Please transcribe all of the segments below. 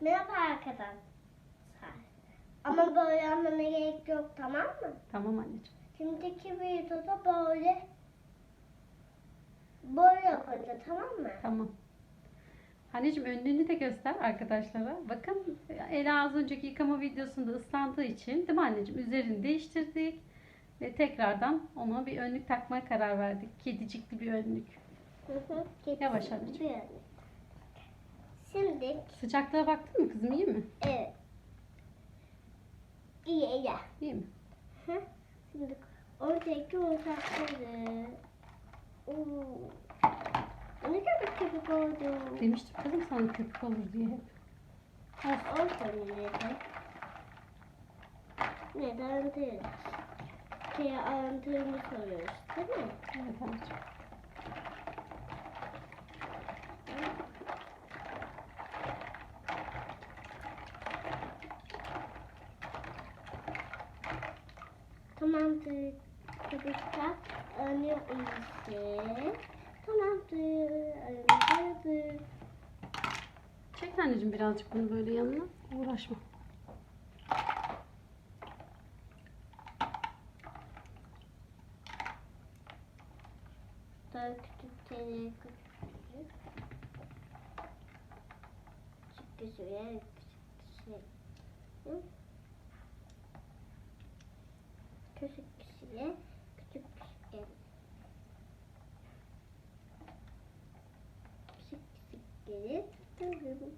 Merhaba arkadaşlar. Ama böyle anlamına gerek yok tamam mı? Tamam anneciğim. Şimdiki videoda böyle böyle yapacağız tamam mı? Tamam. Anneciğim önlüğünü de göster arkadaşlara. Bakın Ela az önceki yıkama videosunda ıslandığı için değil mi anneciğim? Üzerini değiştirdik. Ve tekrardan ona bir önlük takmaya karar verdik. Kedicikli bir önlük. Hı hı. Yavaş anneciğim. Böyle. Şimdi Sıcaklığa baktın mı kızım iyi mi? evet. İyi iyi. İyi mi? Hı. Şimdi oradaki ortakları. Oo. Ne kadar köpük oldu. Demiştim kızım sana köpük olur diye hep. Olsun neden? Neden değil? Şey anlattığını soruyoruz değil mi? Evet anneciğim. Tamamdır. Önlüyor iyisi. Tamamdır. Önlüyordur. Çek anneciğim birazcık bunu böyle yanına. Uğraşma. Daha küçük tane küçük. Küçük küçük. Hı? Küçük kişiye küçük kişiye. Küçük küçük gelir. tutuyorum.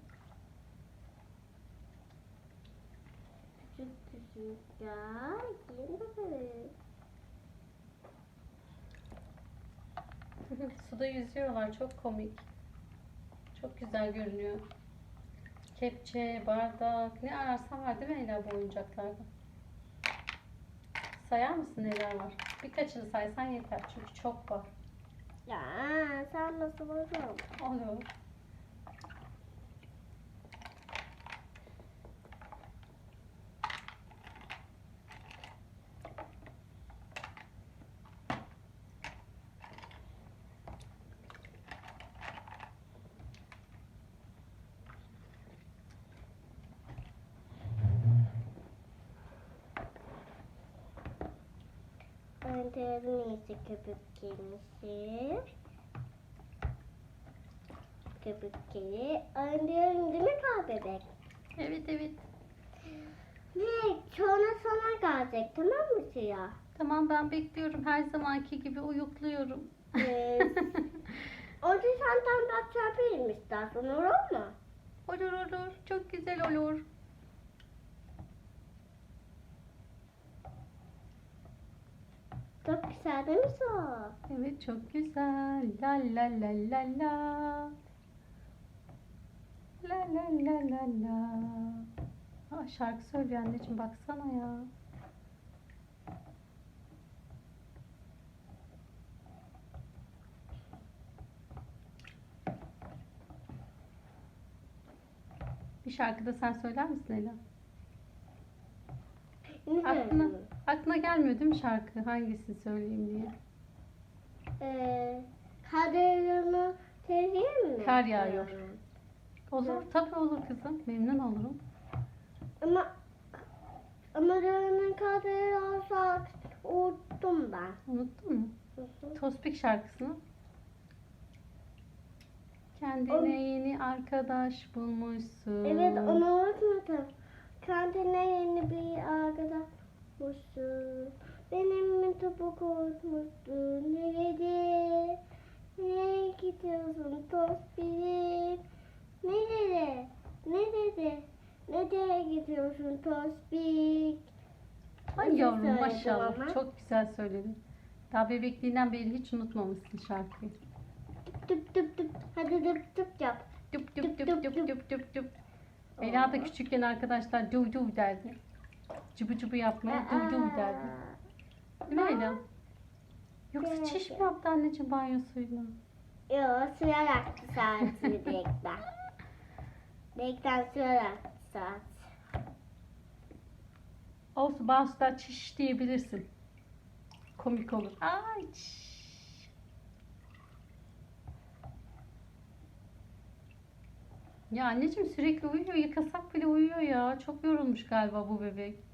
Küçük küçük ya. Suda yüzüyorlar. Çok komik. Çok güzel görünüyor. Kepçe, bardak, ne ararsan var değil mi Ela bu oyuncaklarda? Sayar mısın neler var? Birkaçını saysan yeter çünkü çok var. Ya sen nasıl oldun? Olur. Önterim iyisi köpük gelmiştir. Köpük geli. Önterim değil mi kal bebek? Evet evet. Ne? Sonra sana gelecek tamam mı Siyah? Tamam ben bekliyorum. Her zamanki gibi uyukluyorum. Ee, Orada sen tam çarpayım istersen olur mu? olur olur. Çok güzel olur. Çok güzel değil mi su? Evet çok güzel. La la la la la. La la la la la. Aa, şarkı söylüyor anneciğim baksana ya. Bir şarkı da sen söyler misin Ela? Aklına? Aklına gelmiyor değil mi şarkı? Hangisini söyleyeyim diye. Ee, kaderimi seveyim mi? Kar yağıyor. Olur tabii olur kızım. Memnun olurum. Ama ama yarının kaderi olsa unuttum ben. Unuttun mu? Tospik şarkısını. O- Kendine yeni arkadaş bulmuşsun. Evet onu unutmadım. Kendine yeni bir arkadaş bulmuşsun. Benim topuk unutmuşsun? Nerede? Nereye gidiyorsun Tospik? Nerede? Nerede? Nereye gidiyorsun Tospik? Ay Nasıl yavrum söyledim maşallah. ama? Çok güzel söyledin. Daha bebekliğinden beri hiç unutmamışsın şarkıyı. Tıp tıp tıp. Hadi tıp tıp yap. Düp düp düp düp düp düp düp. Ela da küçükken arkadaşlar du du derdi. Cıbı cıbı yapmaya du du derdi. Değil mi Ela? Yoksa çiş mi yaptı anneciğim banyosuyla? Yok suya yaktı saat direkten. Direkten suya yaktı saat. Olsun bazı da çiş diyebilirsin. Komik olur. Ay çiş. Ya anneciğim sürekli uyuyor. Yıkasak bile uyuyor ya. Çok yorulmuş galiba bu bebek.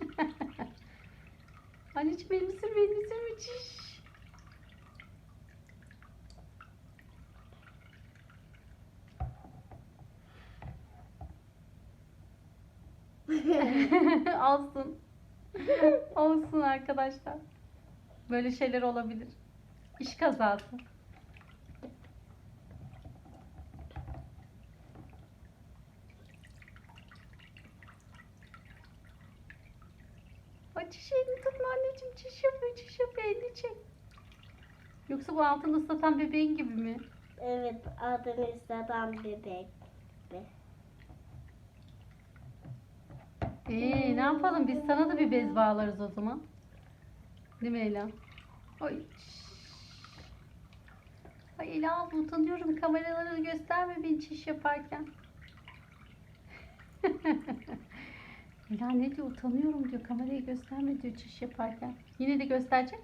Anneciğim elimi sürme, elimi sürme. Çiş. Olsun. Olsun arkadaşlar. Böyle şeyler olabilir. İş kazası. Ay çiş elini tutma anneciğim. Çiş yapıyor, çiş yapıyor. Elini çek. Yoksa bu altını ıslatan bebeğin gibi mi? Evet adını isteden bebek. Ee, ne yapalım? Biz sana da bir bez bağlarız o zaman. Değil mi Ela? Ay. Ay Ela abla utanıyorum. Kameraları gösterme beni çiş yaparken. Ela ne diyor? Utanıyorum diyor. Kamerayı gösterme diyor çiş yaparken. Yine de gösterecek.